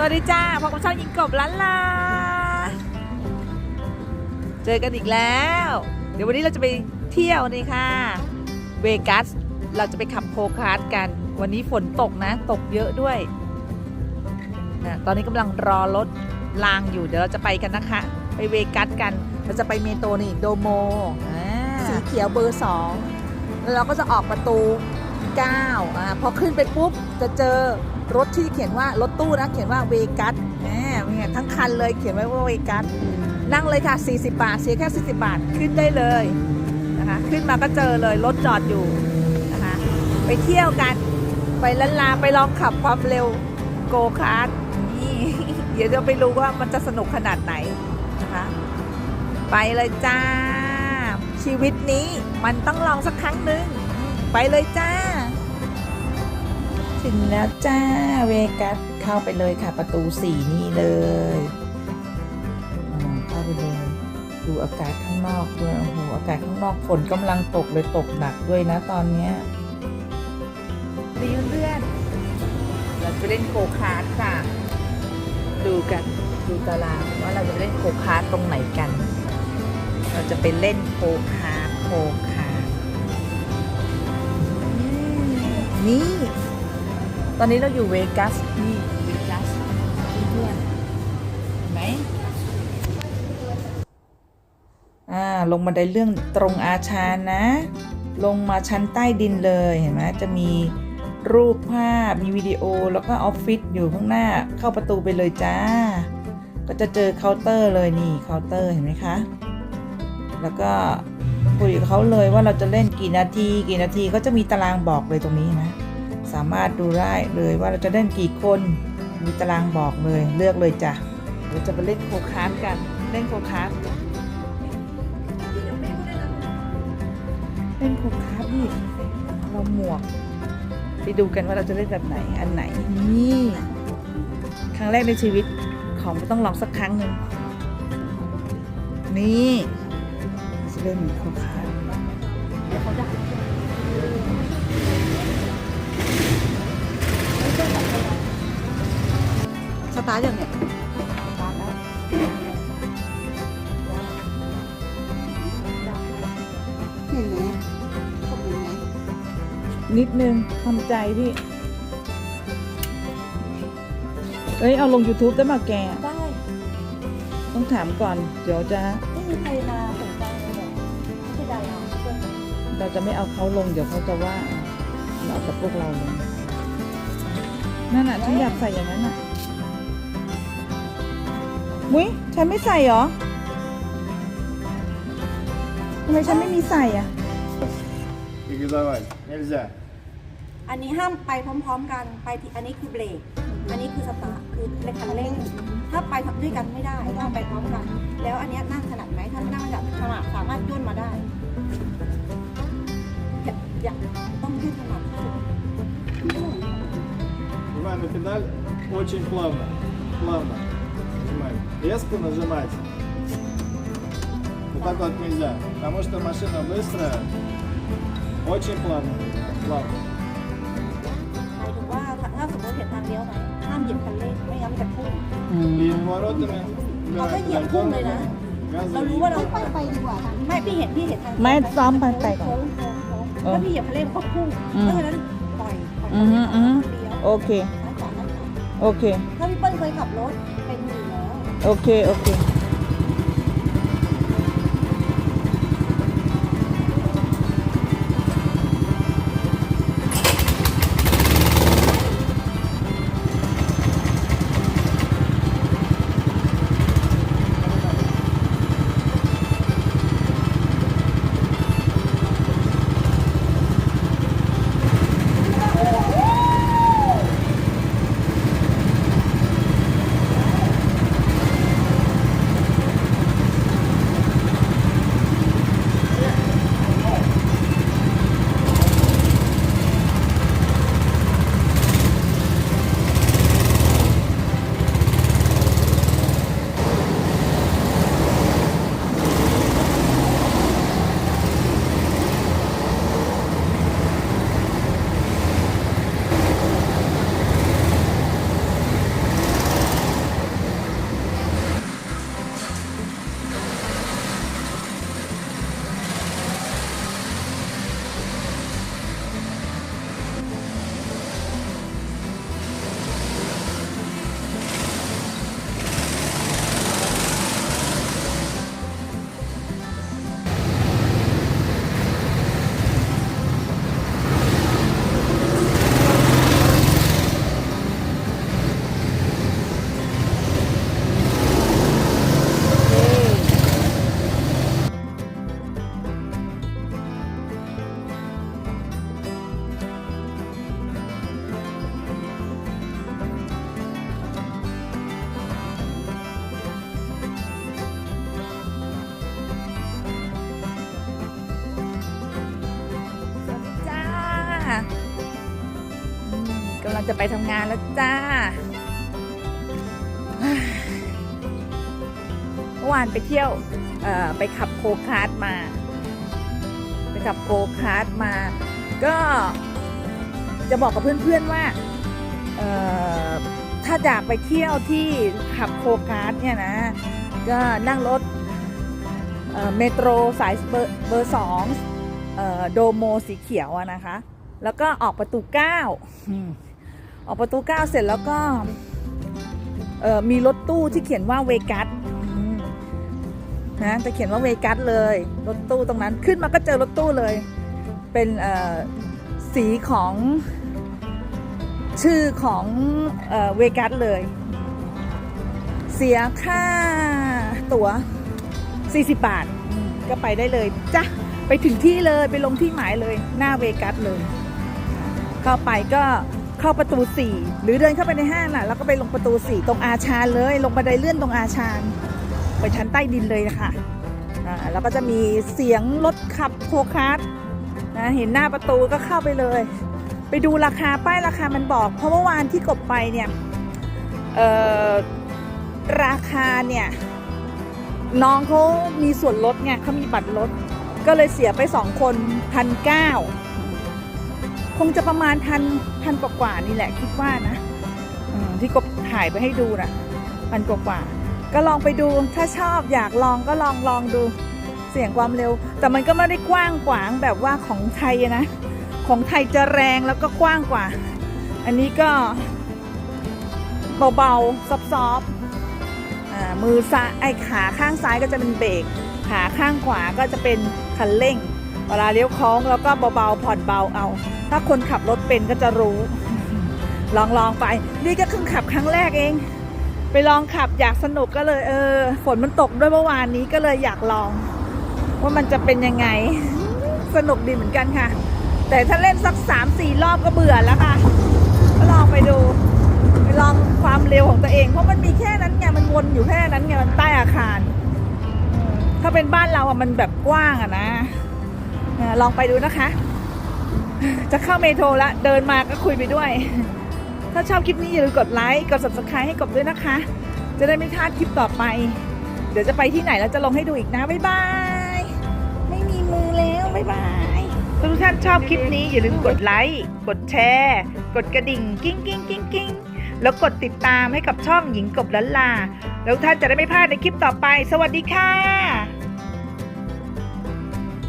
สวัสดีจ้าพบกับช่องยิงกบล้านลา เจอกันอีกแล้ว เดี๋ยววันนี้เราจะไปเที่ยวนี่ค่ะ เวกัส เราจะไปขับโคคาร์ดกัน วันนี้ฝนตกนะ ตกเยอะด้วยนะตอนนี้กำลังรอรถรางอยู่ เดี๋ยวเราจะไปกันนะคะ ไปเวกัสกัน เราจะไปเมโตรนี่โดโมสีเขียวเบอร์สองแล้วเราก็จะออกประตู 9อ่าพอขึ้นไปปุ๊บจะเจอ รถที่เขียนว่ารถตู้นะเขียนว่าเวกัสแหมเนี่ยทั้งคันเลยเขียนไว้ว่าเวกัสนั่งเลยค่ะ 40 บาท เสียแค่ 40 บาท ขึ้นได้เลยนะคะ ขึ้นมาก็เจอเลย รถจอดอยู่นะคะ ไปเที่ยวกัน ไปลันลา ไปลองขับความเร็วโกคาร์ดนี่ เดี๋ยวจะไปรู้ว่ามันจะสนุกขนาดไหนนะคะ ไปเลยจ้า ชีวิตนี้มันต้องลองสักครั้งหนึ่ง ไปเลยจ้า ถึงแล้วจ้าเวกัสเข้าไปเลยค่ะ ประตูสี่นี่เลยเข้าไปเลยดูอากาศข้างนอกด้วยโอ้โหอากาศข้างนอกฝนกำลังตกเลยตกหนักด้วยนะตอนเนี้ยดีเพื่อนๆเราจะเล่นโคคาร์ดค่ะ ดูกันดูตารางว่าเราจะเล่นโคคาร์ดตรงไหนกัน เราจะไปเล่นโคคาร์ดโคคาร์ดนี่ ตอนนี้เราอยู่เวกัสนี่เวกัสเพื่อนๆเห็นไหมอ่าลงบันไดเลื่อนตรงอาชานนะ ลงมาชั้นใต้ดินเลยเห็นไหมจะมีรูปภาพมีวิดีโอแล้วก็ออฟฟิศอยู่ข้างหน้าเข้าประตูไปเลยจ้า ก็จะเจอเคาน์เตอร์เลยนี่เคาน์เตอร์เห็นไหมคะ แล้วก็คุยกับเขาเลยว่าเราจะเล่นกี่นาที กี่นาทีก็จะมีตารางบอกเลยตรงนี้นะ สามารถดูได้เลยว่าเราจะเล่นกี่คน มีตารางบอกเลยเลือกเลยจ้ะเราจะไปเล่นโคคาร์กันเล่นโคคาร์เล่นโคคาร์ดนี่เราหมวก ไปดูกันว่าเราจะเล่นแบบไหนอันไหนนี่ครั้งแรกในชีวิตของไม่ต้องลองสักครั้งหนึ่งนี่จะเล่นโคคาร์เดี๋ยวเขาจะ ตาร์ทยังเนี่ยสตาร์ทแล้วเห็นไหมขอบคุณไหมนิดนึงทำใจพี่ เอ้ย เอาลง YouTube ได้มาแก ได้ ต้องถามก่อน เดี๋ยวจะ ไม่มีใครมาสนใจเลยเหรอไม่ใช่ดาราเพื่อนเราจะไม่เอาเขาลง เดี๋ยวเขาจะว่าเราเอาแต่พวกเราลงนั่นน่ะฉันอยากใส่อย่างนั้นน่ะ มุ้ยฉันไม่ใส่เหรอทำไมฉันไม่มีใส่อ่ะ Рекомендовать. Нельзя. อันนี้ห้ามไปพร้อม ๆ กัน ไปที่อันนี้คือเบรก อันนี้คือสตาร์ทคือเป็นคันเร่ง ถ้าไปทำด้วยกันไม่ได้ต้องไปพร้อมกัน แล้วอันเนี้ยนั่งถนัดไหมถ้านั่งถนัดถนัดสามารถย่นมาได้ อย่าอย่าต้องยืดถนัดที่สุด Нажимаем на педаль очень плавно. Плавно. Нажимаем. Резко нажимать. Вот так вот нельзя. Потому что машина быстрая. Очень плавно. Плавно. หมายถึงว่าถ้าถ้าสมมติเห็นทางเลี้ยวไหมห้ามเหยียบคันเร่ง ไม่งั้นมันจะพุ่ง И поворотами. А убираем как я педаль помню, тормоза. да? Газа เรา и รู้ว่าเรา ไปไปดีกว่าค่ะ ไม่พี่เห็นพี่เห็นทาง ไม่ซ้อมไปไปก่อน โค้งโค้งโค้งถ้าพี่เหยียบคันเร่งก็พุ่ง อืม เพราะฉะนั้นปล่อยปล่อย อือฮึอือฮึ เลี้ยว โอเค ซ้ายขวาซ้ายขวา โอเค ถ้าพี่เปิ้ลเคยขับรถเป็นอยู่แล้ว ว โอ เคโอเคจะไปทำงานแล้วจ้าเมื่อวานไปเที่ยวไปขับโคคาร์ดมา ไปขับโคคาร์ดมา ก็จะบอกกับเพื่อนๆว่าถ้าอยากไปเที่ยวที่ขับโคคาร์ดเนี่ยนะ ก็นั่งรถเมโทรสายเบอร์สองโดโมสีเขียวนะคะ แล้วก็ออกประตูเก้าอืมออกประตูเก้าเสร็จแล้วก็เอ่อมีรถตู้ที่เขียนว่าเวกัสอืมนะจะเขียนว่าเวกัสเลย รถตู้ตรงนั้นขึ้นมาก็เจอรถตู้เลย เป็นเอ่อสีของชื่อของเอ่อเวกัสเลย เสียค่าตั๋ว 40 บาทอืมก็ไปได้เลยจ้ะไปถึงที่เลยไปลงที่หมายเลยหน้าเวกัสเลย เข้าไปก็เข้าประตู 4 หรือเดินเข้าไปในห้างน่ะแล้วก็ไปลงประตู 4 ตรงอาชาเลย ลงบันไดเลื่อนตรงอาชาไปชั้นใต้ดินเลยนะคะอ่าแล้วก็จะมีเสียงรถขับโคคาร์ทนะเห็นหน้าประตูก็เข้าไปเลย ไปดูราคาป้ายราคามันบอก เพราะเมื่อวานที่กบไปเนี่ยเอ่อราคาเนี่ยน้องเขามีส่วนลดไงเขามีบัตรลดก็เลยเสียไปสองคนพันเก้า คงจะประมาณพันพันกว่าๆนี่แหละคิดว่านะที่กบถ่ายไปให้ดูนะพันกว่าๆก็ลองไปดูถ้าชอบอยากลองก็ลองลองดูเสียงความเร็ว แต่มันก็ไม่ได้กว้างขวางแบบว่าของไทยนะ ของไทยจะแรงแล้วก็กว้างกว่า อันนี้ก็เบาๆซอฟๆอ่ามือซ้ายไอ้ขาข้างซ้ายก็จะเป็นเบรกขาข้างขวาก็จะเป็นคันเร่ง เวลาเลี้ยวโค้งแล้วก็เบาๆผ่อนเบาเอา ถ้าคนขับรถเป็นก็จะรู้ ลองลองๆไป นี่ก็เพิ่งขับครั้งแรกเอง ไปลองขับอยากสนุกก็เลยเออ ฝนมันตกด้วยเมื่อวานนี้ก็เลยอยากลอง ว่ามันจะเป็นยังไง สนุกดีเหมือนกันค่ะ แต่ถ้าเล่นสักสามสี่รอบก็เบื่อแล้วค่ะ ก็ลองไปดู ไปลองความเร็วของตัวเอง เพราะมันมีแค่นั้นไง มันวนอยู่แค่นั้นไง มันใต้อาคาร ถ้าเป็นบ้านเราอะมันแบบกว้างอะนะ ลองไปดูนะคะ จะเข้าเมโทรละเดินมาก็คุยไปด้วย ถ้าชอบคลิปนี้อย่าลืมกดไลค์กด subscribe ให้กบด้วยนะคะ จะได้ไม่พลาดคลิปต่อไป เดี๋ยวจะไปที่ไหนแล้วจะลงให้ดูอีกนะบ๊ายบาย ไม่มีมือแล้วบ๊ายบายทุกท่านชอบคลิปนี้อย่าลืมกดไลค์กดแชร์ กดกระดิ่งกิ้งกิ้งกิ้งกิ้งแล้วกดติดตามให้กับช่องหญิงกบลันลาแล้วท่านจะได้ไม่พลาดในคลิปต่อไป สวัสดีค่ะ